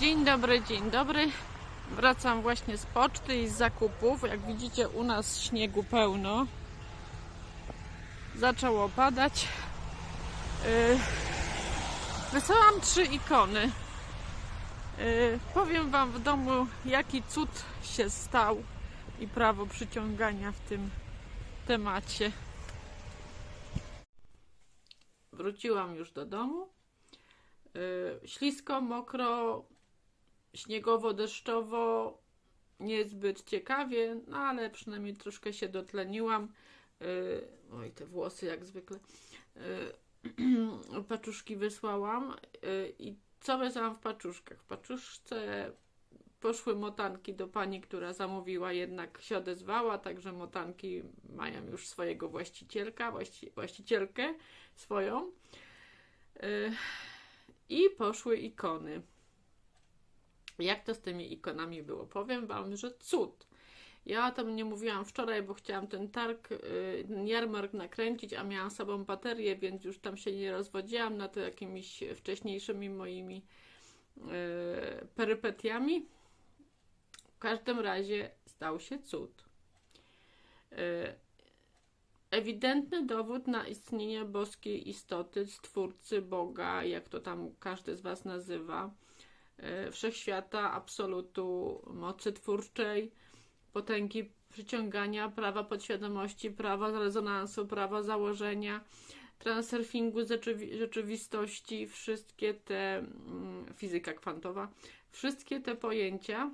Dzień dobry, dzień dobry. Wracam właśnie z poczty i z zakupów. Jak widzicie, u nas śniegu pełno. Zaczęło padać. Yy, Wysłałam trzy ikony. Yy, Powiem Wam w domu, jaki cud się stał i prawo przyciągania w tym temacie. Wróciłam już do domu. Yy, Ślisko, mokro, śniegowo-deszczowo, niezbyt ciekawie, no ale przynajmniej troszkę się dotleniłam. Yy, Oj, te włosy jak zwykle. Yy, Paczuszki wysłałam yy, i co wysłałam w paczuszkach? W paczuszce poszły motanki do pani, która zamówiła, jednak się odezwała, także motanki mają już swojego właścicielka, właści, właścicielkę swoją. Yy, I poszły ikony. Jak to z tymi ikonami było? Powiem Wam, że cud. Ja o tym nie mówiłam wczoraj, bo chciałam ten targ, y, ten jarmark nakręcić, a miałam sobą baterię, więc już tam się nie rozwodziłam na to jakimiś wcześniejszymi moimi y, perypetiami. W każdym razie stał się cud. Y, Ewidentny dowód na istnienie boskiej istoty, stwórcy Boga, jak to tam każdy z Was nazywa, y, wszechświata, absolutu mocy twórczej, potęgi przyciągania, prawa podświadomości, prawa rezonansu, prawa założenia, transurfingu rzeczywi- rzeczywistości, wszystkie te, mm, fizyka kwantowa, wszystkie te pojęcia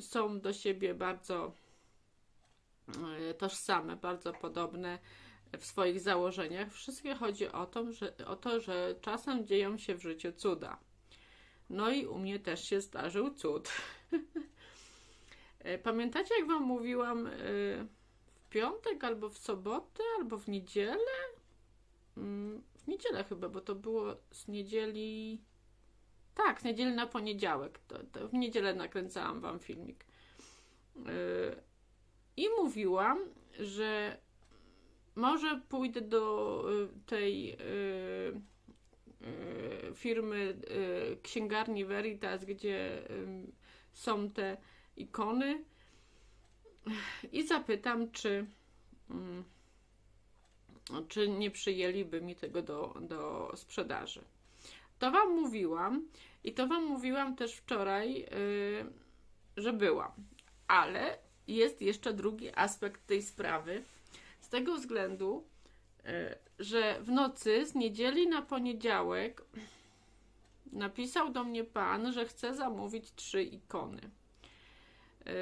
są do siebie bardzo e, tożsame, bardzo podobne w swoich założeniach. Wszystkie chodzi o to, że, o to, że czasem dzieją się w życiu cuda. No i u mnie też się zdarzył cud. E, Pamiętacie, jak Wam mówiłam e, w piątek, albo w sobotę, albo w niedzielę? Mm, W niedzielę chyba, bo to było z niedzieli. Tak, z niedzieli na poniedziałek. To, to w niedzielę nakręcałam Wam filmik. E, I mówiłam, że może pójdę do tej firmy e, księgarni Veritas, gdzie są te ikony i zapytam, czy, mm, czy nie przyjęliby mi tego do, do sprzedaży. To Wam mówiłam i to Wam mówiłam też wczoraj, yy, że byłam. Ale jest jeszcze drugi aspekt tej sprawy. Z tego względu, że w nocy z niedzieli na poniedziałek napisał do mnie pan, że chce zamówić trzy ikony. Yy,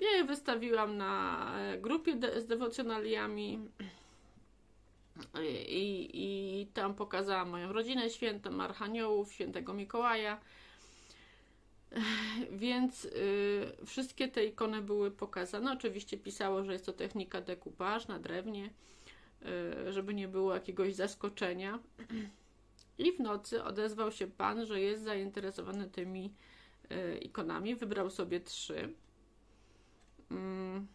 Ja je wystawiłam na e, grupie de- z dewocjonaliami i, i tam pokazałam moją rodzinę świętą, Archaniołów, świętego Mikołaja. Więc y, wszystkie te ikony były pokazane. Oczywiście pisało, że jest to technika dekupaż na drewnie, żeby nie było jakiegoś zaskoczenia. I w nocy odezwał się pan, że jest zainteresowany tymi y, ikonami. Wybrał sobie trzy. Mm.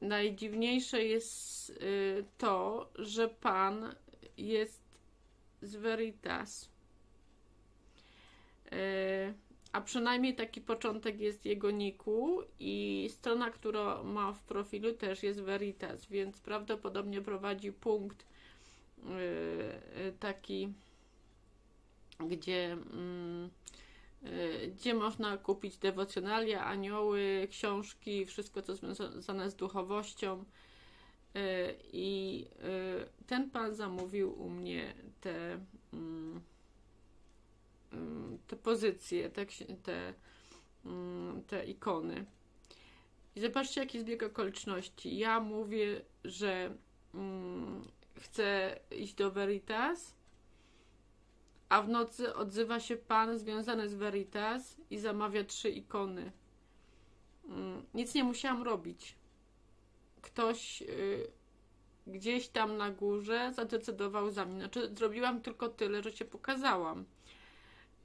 Najdziwniejsze jest y, to, że pan jest z Veritas. Y, A przynajmniej taki początek jest jego niku i strona, którą ma w profilu też jest Veritas, więc prawdopodobnie prowadzi punkt y, y, taki, gdzie mm, y, gdzie można kupić dewocjonalia, anioły, książki, wszystko co związane z duchowością. I ten pan zamówił u mnie te, mm, te pozycje, te, te, mm, te ikony. I zobaczcie, jaki zbieg okoliczności. Ja mówię, że mm, chcę iść do Veritas, a w nocy odzywa się pan związany z Veritas i zamawia trzy ikony. Mm, Nic nie musiałam robić. Ktoś y, gdzieś tam na górze zadecydował za mnie. Znaczy, zrobiłam tylko tyle, że się pokazałam.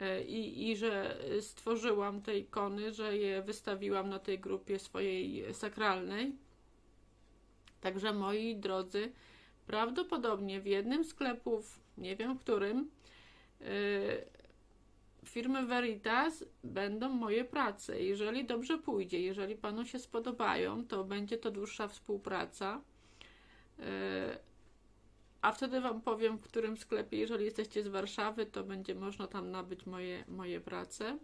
Y, I, I że stworzyłam te ikony, że je wystawiłam na tej grupie swojej sakralnej. Także moi drodzy, prawdopodobnie w jednym sklepów, nie wiem którym, firmy Veritas będą moje prace. Jeżeli dobrze pójdzie, jeżeli panu się spodobają, to będzie to dłuższa współpraca. A wtedy Wam powiem, w którym sklepie, jeżeli jesteście z Warszawy, to będzie można tam nabyć moje, moje prace.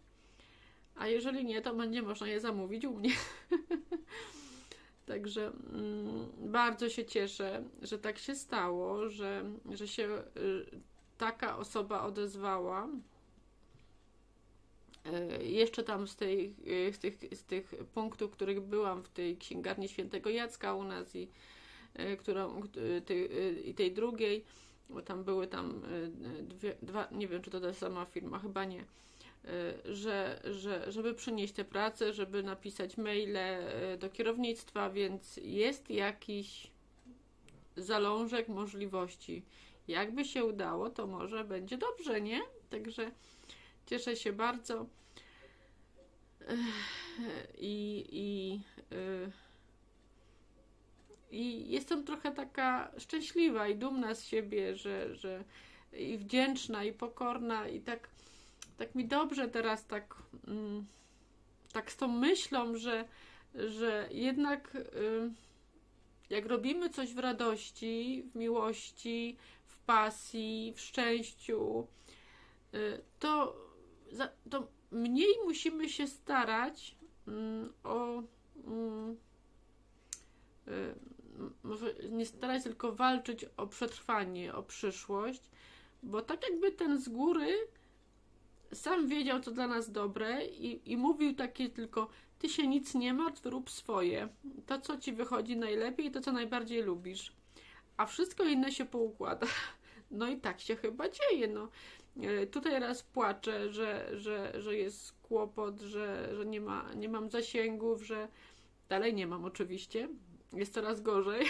A jeżeli nie, to będzie można je zamówić u mnie. Także mm, bardzo się cieszę, że tak się stało, że, że się y, taka osoba odezwała. Y, jeszcze tam z, tej, y, z, tych, z tych punktów, których byłam w tej księgarni świętego Jacka u nas i którą, y, tej, y, i tej drugiej, bo tam były tam dwie, dwa, nie wiem czy to ta sama firma, chyba nie, że, że, żeby przynieść tę pracę, żeby napisać maile do kierownictwa, więc jest jakiś zalążek możliwości. Jakby się udało, to może będzie dobrze, nie? Także cieszę się bardzo. I, i i jestem trochę taka szczęśliwa i dumna z siebie, że, że i wdzięczna, i pokorna, i tak, tak mi dobrze teraz tak, mm, tak z tą myślą, że, że jednak y, jak robimy coś w radości, w miłości, w pasji, w szczęściu, y, to, za, to mniej musimy się starać mm, o mm, y, może nie starać, tylko walczyć o przetrwanie, o przyszłość, bo tak jakby ten z góry sam wiedział, co dla nas dobre i, i mówił takie tylko ty się nic nie martw, rób swoje. To, co ci wychodzi najlepiej, to, co najbardziej lubisz. A wszystko inne się poukłada. No i tak się chyba dzieje, no. E, tutaj raz płaczę, że, że, że jest kłopot, że, że nie, ma, nie mam zasięgów, że dalej nie mam oczywiście, jest coraz gorzej,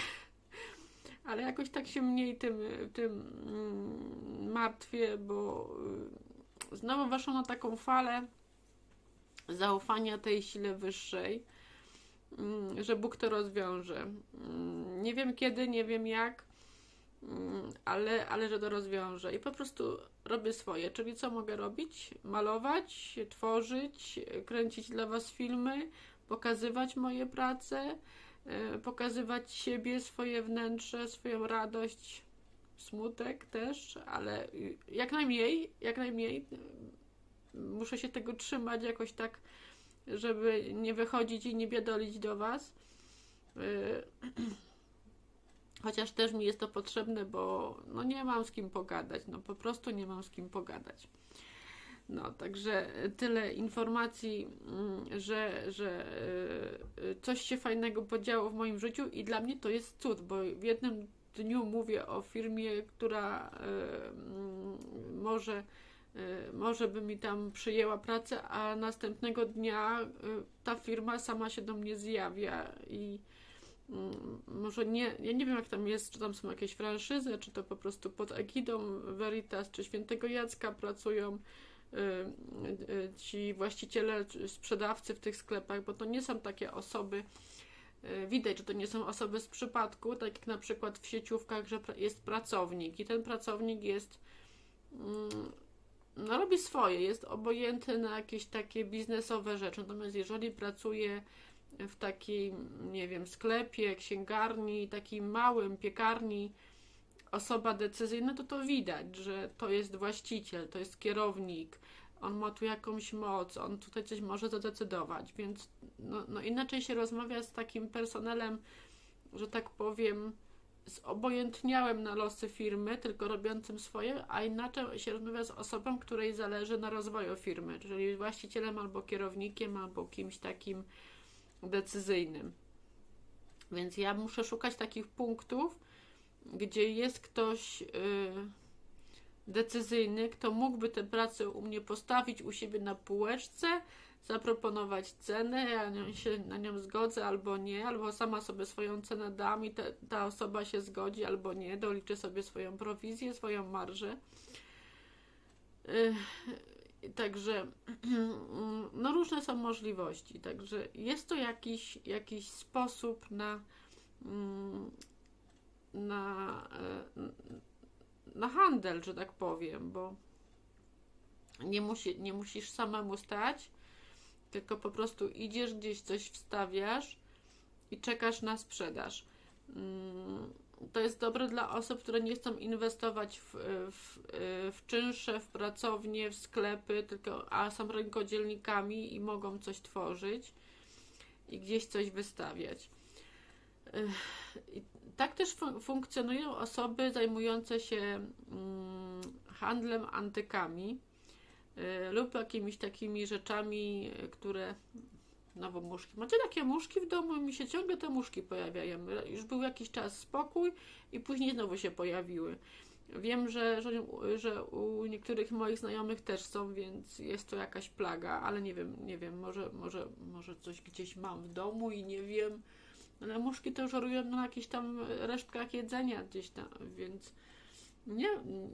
ale jakoś tak się mniej tym, tym mm, martwię, bo y, znowu weszłam na taką falę zaufania tej sile wyższej, mm, że Bóg to rozwiąże. Mm, nie wiem kiedy, nie wiem jak, ale, ale że to rozwiąże. I po prostu robię swoje. Czyli co mogę robić? Malować, tworzyć, kręcić dla Was filmy, pokazywać moje prace, pokazywać siebie, swoje wnętrze, swoją radość, smutek też, ale jak najmniej, jak najmniej e, muszę się tego trzymać jakoś tak, żeby nie wychodzić i nie biadolić do Was. Chociaż też mi jest to potrzebne, bo no nie mam z kim pogadać, no po prostu nie mam z kim pogadać. No, także tyle informacji, mm, że, że e, coś się fajnego podziało w moim życiu i dla mnie to jest cud, bo w jednym dniu mówię o firmie, która e, mm, może, e, może by mi tam przyjęła pracę, a następnego dnia ta firma sama się do mnie zjawia i mm, może nie, ja nie wiem jak tam jest, czy tam są jakieś franszyzy, czy to po prostu pod egidą Veritas, czy Świętego Jacka pracują, ci właściciele, sprzedawcy w tych sklepach, bo to nie są takie osoby, y, widać, że to nie są osoby z przypadku, tak jak na przykład w sieciówkach, że jest pracownik i ten pracownik jest mm, no robi swoje, jest obojętny na jakieś takie biznesowe rzeczy. Natomiast jeżeli pracuje w takim, nie wiem, sklepie, księgarni, takim małym piekarni, osoba decyzyjna, to to widać, że to jest właściciel, to jest kierownik, on ma tu jakąś moc, on tutaj coś może zadecydować, więc no, no inaczej się rozmawia z takim personelem, że tak powiem, zobojętniałem na losy firmy, tylko robiącym swoje, a inaczej się rozmawia z osobą, której zależy na rozwoju firmy, czyli właścicielem albo kierownikiem, albo kimś takim decyzyjnym. Więc ja muszę szukać takich punktów, gdzie jest ktoś yy, decyzyjny, kto mógłby tę pracę u mnie postawić u siebie na półeczce, zaproponować cenę, ja się na nią zgodzę albo nie, albo sama sobie swoją cenę dam i ta osoba się zgodzi albo nie, doliczy sobie swoją prowizję, swoją marżę. Yy, także no różne są możliwości, także jest to jakiś, jakiś sposób na mm, na, e, na handel, że tak powiem, bo Nie, musi, nie musisz samemu stać, tylko po prostu idziesz gdzieś, coś wstawiasz i czekasz na sprzedaż. Mm, to jest dobre dla osób, które nie chcą inwestować w, w, w czynsze, w pracownie, w sklepy, tylko a są rękodzielnikami i mogą coś tworzyć i gdzieś coś wystawiać. I tak też fun funkcjonują osoby zajmujące się mm, handlem antykami y, lub jakimiś takimi rzeczami, które Nowo muszki. Macie takie muszki w domu i mi się ciągle te muszki pojawiają. Już był jakiś czas spokój i później znowu się pojawiły. Wiem, że, że, że u niektórych moich znajomych też są, więc jest to jakaś plaga, ale nie wiem, nie wiem, może, może, może coś gdzieś mam w domu i nie wiem. Ale muszki to żerują na jakichś tam resztkach jedzenia gdzieś tam, więc nie,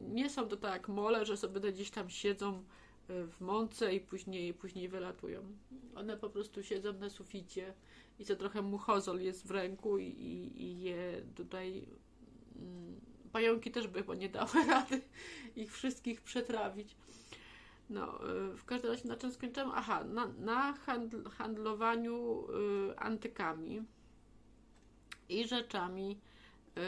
nie są to tak jak mole, że sobie gdzieś tam siedzą w mące i później, później wylatują. One po prostu siedzą na suficie i to trochę muchozol jest w ręku i, i, i je tutaj mm, pająki też by chyba nie dały rady ich wszystkich przetrawić. No, y, w każdym razie na czym skończyłem? Aha, na, na handl, handlowaniu y, antykami i rzeczami y,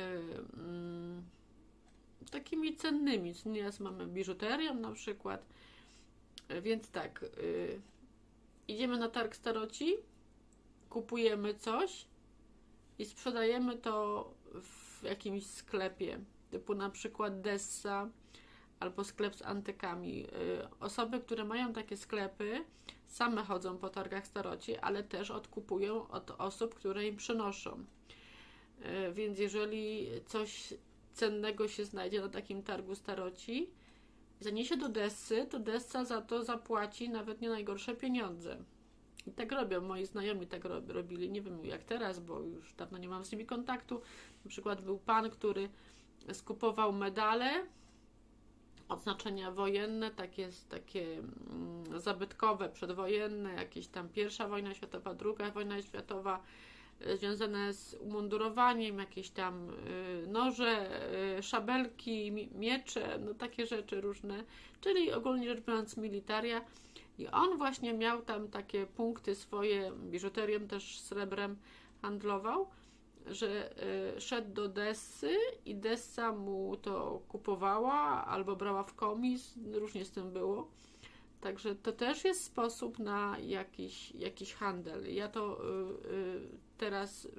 y, takimi cennymi. Nieraz mamy biżuterię na przykład, więc tak, y, idziemy na targ staroci, kupujemy coś i sprzedajemy to w jakimś sklepie, typu na przykład Dessa albo sklep z antykami. Y, osoby, które mają takie sklepy, same chodzą po targach staroci, ale też odkupują od osób, które im przynoszą. Y, więc jeżeli coś cennego się znajdzie na takim targu staroci, zaniesie do Dessy, to Dessa za to zapłaci nawet nie najgorsze pieniądze. I tak robią, moi znajomi tak robili, nie wiem jak teraz, bo już dawno nie mam z nimi kontaktu. Na przykład był pan, który skupował medale, odznaczenia wojenne, takie, takie mm, zabytkowe, przedwojenne, jakieś tam pierwsza wojna światowa, druga wojna światowa, związane z umundurowaniem, jakieś tam y, noże, y, szabelki, miecze, no takie rzeczy różne, czyli ogólnie rzecz biorąc militaria. I on właśnie miał tam takie punkty swoje, biżuterią też srebrem handlował, że y, szedł do Dessy i Dessa mu to kupowała albo brała w komis, różnie z tym było. Także to też jest sposób na jakiś, jakiś handel. Ja to y, y, teraz y,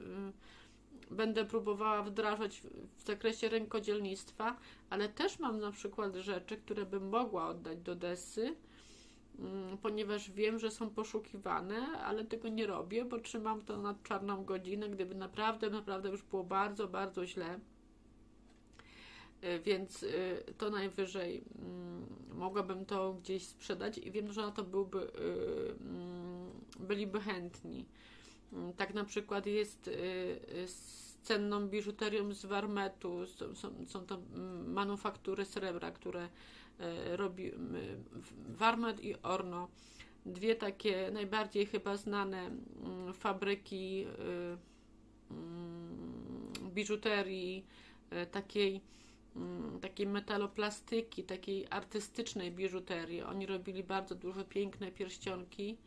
będę próbowała wdrażać w zakresie rękodzielnictwa, ale też mam na przykład rzeczy, które bym mogła oddać do desy, mm, ponieważ wiem, że są poszukiwane, ale tego nie robię, bo trzymam to na czarną godzinę, gdyby naprawdę, naprawdę już było bardzo, bardzo źle więc y, to najwyżej mm, mogłabym to gdzieś sprzedać i wiem, że na to byłby, y, mm, byliby chętni. Mm, tak na przykład jest z cenną biżuterią z warmetu, są, są, to manufaktury srebra, które robi warmet i orno. Dwie takie najbardziej chyba znane fabryki biżuterii takiej takiej metaloplastyki, takiej artystycznej biżuterii. Oni robili bardzo duże, piękne pierścionki,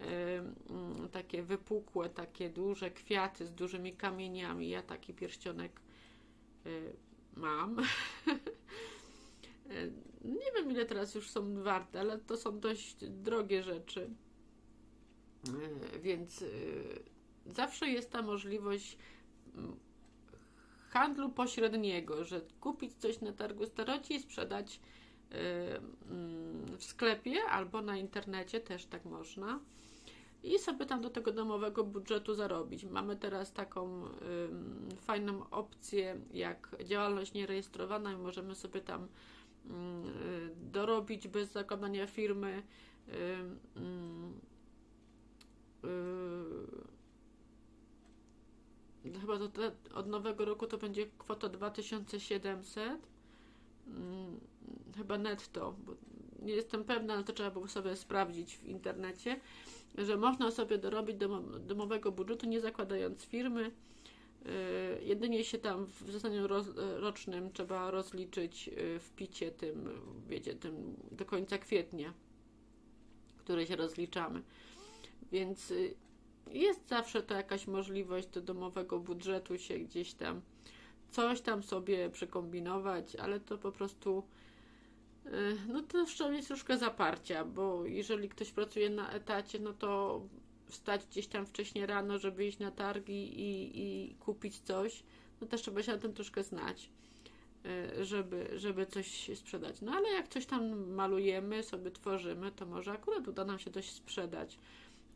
mm, takie wypukłe, takie duże kwiaty z dużymi kamieniami. Ja taki pierścionek y, mam. Nie wiem, ile teraz już są warte, ale to są dość drogie rzeczy. Y, więc y, zawsze jest ta możliwość mm, handlu pośredniego, że kupić coś na targu staroci i sprzedać y, mm, w sklepie albo na internecie też tak można. I sobie tam do tego domowego budżetu zarobić. Mamy teraz taką fajną opcję jak działalność nierejestrowana i możemy sobie tam y, dorobić bez zakładania firmy. Y, chyba to od nowego roku to będzie kwota 2700 hmm, chyba netto, bo nie jestem pewna, ale to trzeba było sobie sprawdzić w internecie, że można sobie dorobić domowego budżetu, nie zakładając firmy, Y, jedynie się tam w roz, rocznym trzeba rozliczyć y, w picie tym, wiecie, tym do końca kwietnia, które się rozliczamy. Więc y, jest zawsze to jakaś możliwość do domowego budżetu się gdzieś tam coś tam sobie przekombinować, ale to po prostu no to trzeba mieć troszkę zaparcia, bo jeżeli ktoś pracuje na etacie, no to wstać gdzieś tam wcześniej rano, żeby iść na targi i, i kupić coś, no też trzeba się na tym troszkę znać, e, żeby, żeby coś sprzedać. No ale jak coś tam malujemy, sobie tworzymy, to może akurat uda nam się coś sprzedać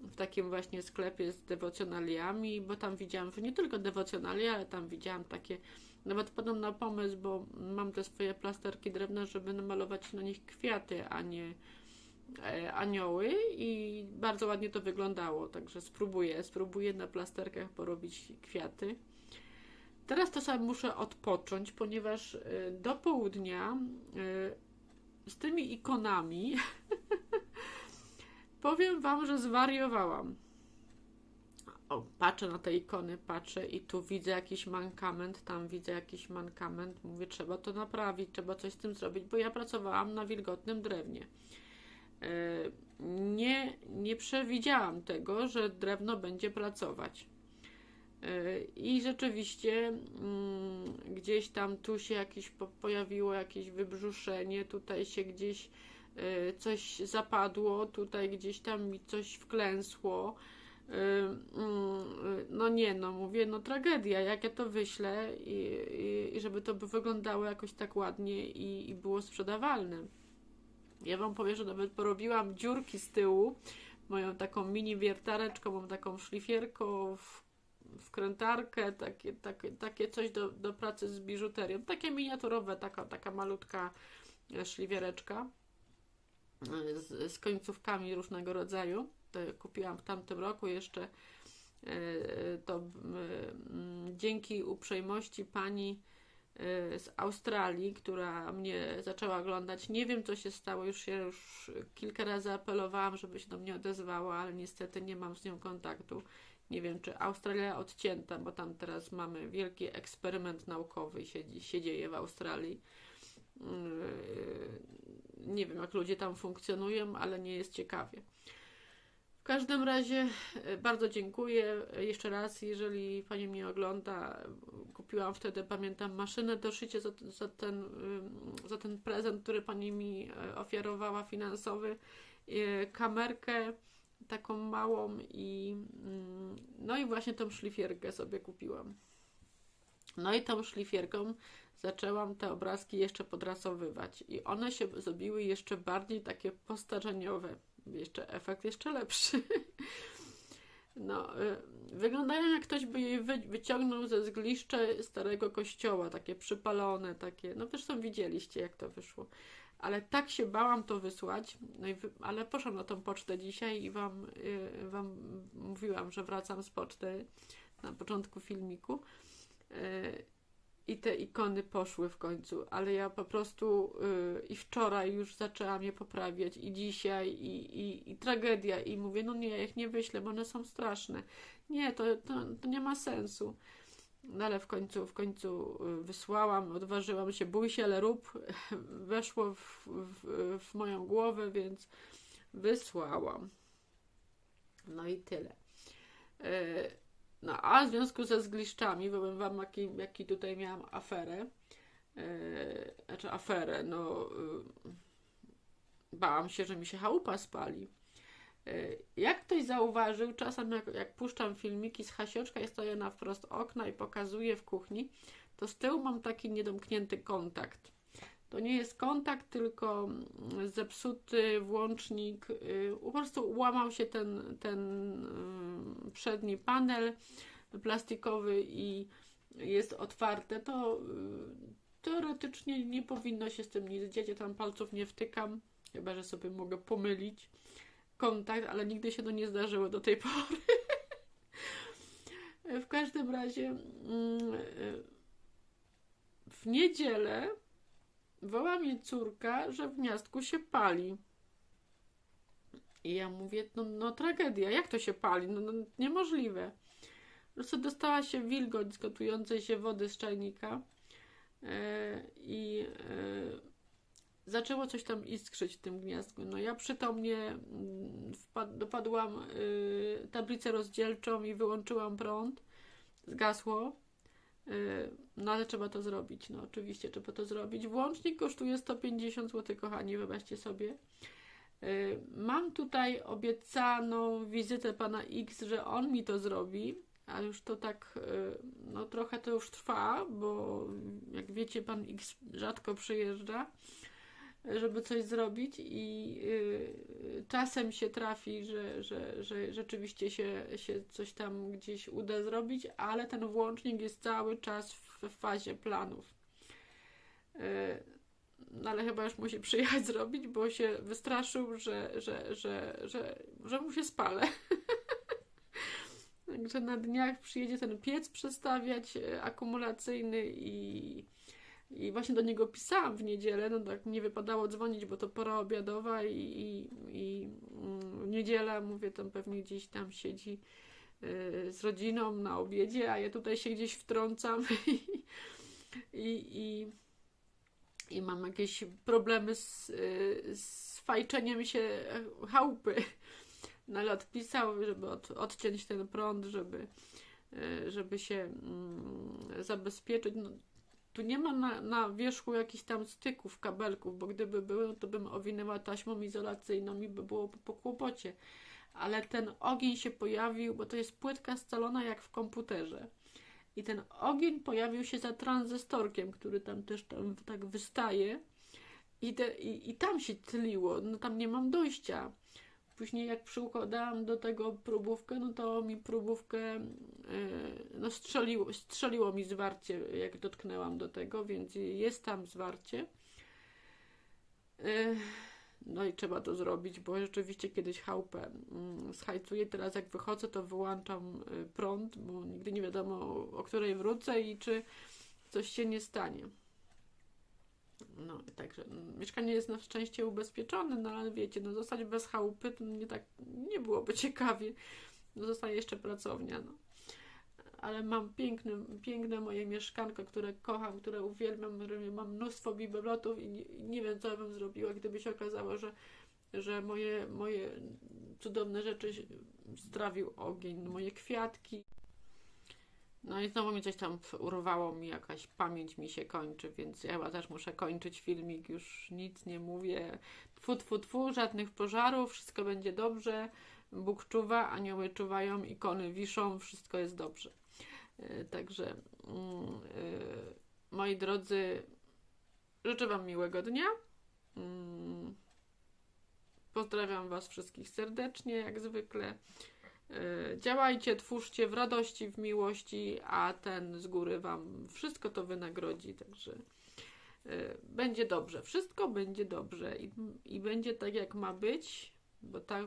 w takim właśnie sklepie z dewocjonaliami, bo tam widziałam, nie tylko dewocjonalia, ale tam widziałam takie, nawet padam na pomysł, bo mam te swoje plasterki drewne, żeby namalować na nich kwiaty, a nie E, anioły i bardzo ładnie to wyglądało, także spróbuję, spróbuję na plasterkach porobić kwiaty. Teraz to sobie muszę odpocząć, ponieważ e, do południa e, z tymi ikonami powiem Wam, że zwariowałam. O, patrzę na te ikony, patrzę i tu widzę jakiś mankament, tam widzę jakiś mankament. Mówię, trzeba to naprawić, trzeba coś z tym zrobić, bo ja pracowałam na wilgotnym drewnie. E, nie, nie przewidziałam tego, że drewno będzie pracować. E, I rzeczywiście mm, gdzieś tam tu się jakieś pojawiło jakieś wybrzuszenie, tutaj się gdzieś coś zapadło, tutaj gdzieś tam mi coś wklęsło. Mm, no nie, no mówię, no tragedia, jak ja to wyślę i, i, żeby to by wyglądało jakoś tak ładnie i, i było sprzedawalne. Ja Wam powiem, że nawet porobiłam dziurki z tyłu, moją taką mini wiertareczką, mam taką szlifierką, wkrętarkę, takie, takie, takie coś do, do pracy z biżuterią, takie miniaturowe, taka, taka malutka e, szlifiereczka e, z, z końcówkami różnego rodzaju. To kupiłam w tamtym roku jeszcze e, to dzięki uprzejmości pani Y, z Australii, która mnie zaczęła oglądać. Nie wiem, co się stało, już się już kilka razy apelowałam, żeby się do mnie odezwała, ale niestety nie mam z nią kontaktu. Nie wiem, czy Australia odcięta, bo tam teraz mamy wielki eksperyment naukowy się, się dzieje w Australii. Y, nie wiem, jak ludzie tam funkcjonują, ale nie jest ciekawie. W każdym razie e, bardzo dziękuję jeszcze raz, jeżeli Pani mnie ogląda. Kupiłam wtedy, pamiętam, maszynę do szycia za, za, ten, za ten prezent, który Pani mi ofiarowała finansowy, kamerkę taką małą i mm, no i właśnie tą szlifierkę sobie kupiłam. No i tą szlifierką zaczęłam te obrazki jeszcze podrasowywać i one się zrobiły jeszcze bardziej takie postarzeniowe jeszcze efekt jeszcze lepszy. No, y, wyglądają jak ktoś by je wy, wyciągnął ze zgliszcze starego kościoła, takie przypalone, takie, no zresztą widzieliście jak to wyszło. Ale tak się bałam to wysłać, no i ale poszłam na tą pocztę dzisiaj i wam, y, wam mówiłam, że wracam z poczty na początku filmiku. Y, i te ikony poszły w końcu, ale ja po prostu yy, i wczoraj już zaczęłam je poprawiać i dzisiaj i, i, i tragedia i mówię, no nie, jak nie wyślę, bo one są straszne. Nie, to, to, to nie ma sensu. No ale w końcu, w końcu y, wysłałam, odważyłam się, bój się, ale rób. Weszło w, w, w moją głowę, więc wysłałam. No i tyle. Yy, no a w związku ze zgliszczami, powiem Wam, jaki, jaki tutaj miałam aferę, yy, znaczy aferę, no yy, bałam się, że mi się chałupa spali. Yy, jak ktoś zauważył, czasem jak, jak puszczam filmiki z hasioczka i stoję na wprost okna i pokazuję w kuchni, to z tyłu mam taki niedomknięty kontakt. To nie jest kontakt, tylko zepsuty włącznik. Po prostu łamał się ten, ten przedni panel plastikowy i jest otwarte, to teoretycznie nie powinno się z tym nic dziać. Ja tam palców nie wtykam, chyba że sobie mogę pomylić kontakt, ale nigdy się to nie zdarzyło do tej pory. w każdym razie w niedzielę woła mnie córka, że w gniazdku się pali. I ja mówię, no, no tragedia, jak to się pali? No, no niemożliwe. prostu dostała się wilgoć z gotującej się wody z czajnika e, i e, zaczęło coś tam iskrzyć w tym gniazdku. No ja przytomnie mm, dopadłam y, tablicę rozdzielczą i wyłączyłam prąd. Zgasło. Y, no ale trzeba to zrobić. No oczywiście trzeba to zrobić. Włącznik kosztuje 150 zł, kochani, wyobraźcie sobie. Y, mam tutaj obiecaną wizytę pana X, że on mi to zrobi, a już to tak, y, no trochę to już trwa, bo jak wiecie, pan X rzadko przyjeżdża żeby coś zrobić i y, czasem się trafi, że, że, że rzeczywiście się, się coś tam gdzieś uda zrobić, ale ten włącznik jest cały czas w fazie planów. Y, no ale chyba już musi przyjechać zrobić, bo się wystraszył, że, że, że, że, że mu się spalę. Także na dniach przyjedzie ten piec przestawiać y, akumulacyjny i i właśnie do niego pisałam w niedzielę, no tak nie wypadało dzwonić, bo to pora obiadowa i, i, i w niedzielę, mówię, tam pewnie gdzieś tam siedzi y, z rodziną na obiedzie, a ja tutaj się gdzieś wtrącam i, i, i, i mam jakieś problemy z, y, z fajczeniem się chałupy. No ale odpisał, żeby od, odciąć ten prąd, żeby, y, żeby się mm, zabezpieczyć. No, tu nie ma na, na wierzchu jakichś tam styków, kabelków, bo gdyby były, to bym owinęła taśmą izolacyjną i by było po, po kłopocie. Ale ten ogień się pojawił, bo to jest płytka scalona jak w komputerze. I ten ogień pojawił się za tranzystorkiem, który tam też tam tak wystaje. I, te, i, i tam się tliło. No tam nie mam dojścia. Później jak przykładałam do tego próbówkę, no to mi próbówkę no strzeliło, strzeliło mi zwarcie, jak dotknęłam do tego, więc jest tam zwarcie. E, no i trzeba to zrobić, bo rzeczywiście kiedyś chałupę mm, schajcuję. Teraz jak wychodzę, to wyłączam e, prąd, bo nigdy nie wiadomo o której wrócę i czy coś się nie stanie. No, także mm, mieszkanie jest na szczęście ubezpieczone, no ale wiecie, no zostać bez chałupy to nie tak, nie byłoby ciekawie. No, zostaje jeszcze pracownia, no. Ale mam piękne, piękne moje mieszkanko, które kocham, które uwielbiam, mam mnóstwo bibelotów i nie, nie wiem, co bym zrobiła, gdyby się okazało, że, że moje, moje cudowne rzeczy strawił ogień, moje kwiatki. No i znowu mi coś tam urwało mi, jakaś pamięć mi się kończy, więc ja chyba też muszę kończyć filmik, już nic nie mówię. Tfu, tfu, tfu, żadnych pożarów, wszystko będzie dobrze. Bóg czuwa, anioły czuwają, ikony wiszą, wszystko jest dobrze. Yy, także yy, moi drodzy, życzę Wam miłego dnia. Yy, pozdrawiam Was wszystkich serdecznie, jak zwykle. E, działajcie, twórzcie w radości, w miłości, a ten z góry Wam wszystko to wynagrodzi. Także e, będzie dobrze. Wszystko będzie dobrze i, i będzie tak, jak ma być, bo tak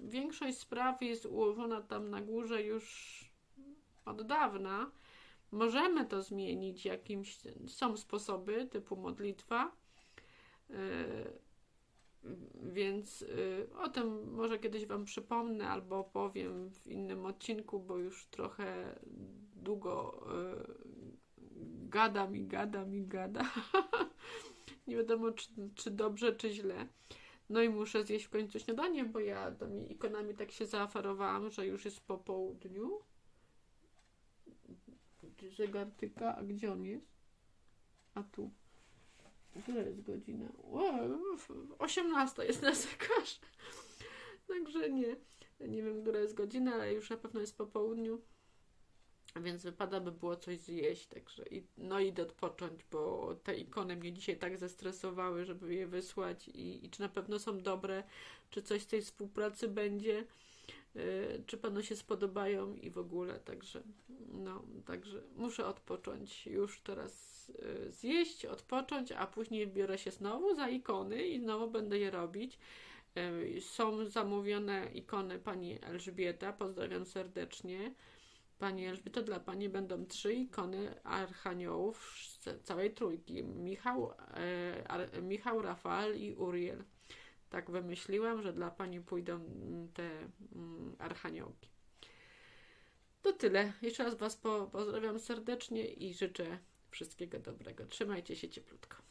większość spraw jest ułożona tam na górze już od dawna. Możemy to zmienić jakimś, są sposoby typu modlitwa. Yy, więc y, o tym może kiedyś Wam przypomnę albo opowiem w innym odcinku, bo już trochę długo y, gadam i gadam i gada. Nie wiadomo, czy, czy dobrze, czy źle. No i muszę zjeść w końcu śniadanie, bo ja tymi ikonami tak się zaaferowałam, że już jest po południu. Zegartyka, a gdzie on jest? A tu. Która jest godzina? Wow, 18 jest na zegarze. Także nie. Nie wiem, która jest godzina, ale już na pewno jest po południu. Więc wypada by było coś zjeść, także i, no i odpocząć, bo te ikony mnie dzisiaj tak zestresowały, żeby je wysłać i, i czy na pewno są dobre, czy coś z tej współpracy będzie. Y, czy panu się spodobają i w ogóle, także no, także muszę odpocząć już teraz y, zjeść, odpocząć, a później biorę się znowu za ikony i znowu będę je robić. Y, są zamówione ikony pani Elżbieta, pozdrawiam serdecznie. Pani Elżbieta, dla Pani będą trzy ikony archaniołów z całej trójki. Michał, Michał Rafael i Uriel tak wymyśliłam, że dla pani pójdą mm, te mm, archaniołki. To tyle. Jeszcze raz Was po, pozdrawiam serdecznie i życzę wszystkiego dobrego. Trzymajcie się cieplutko.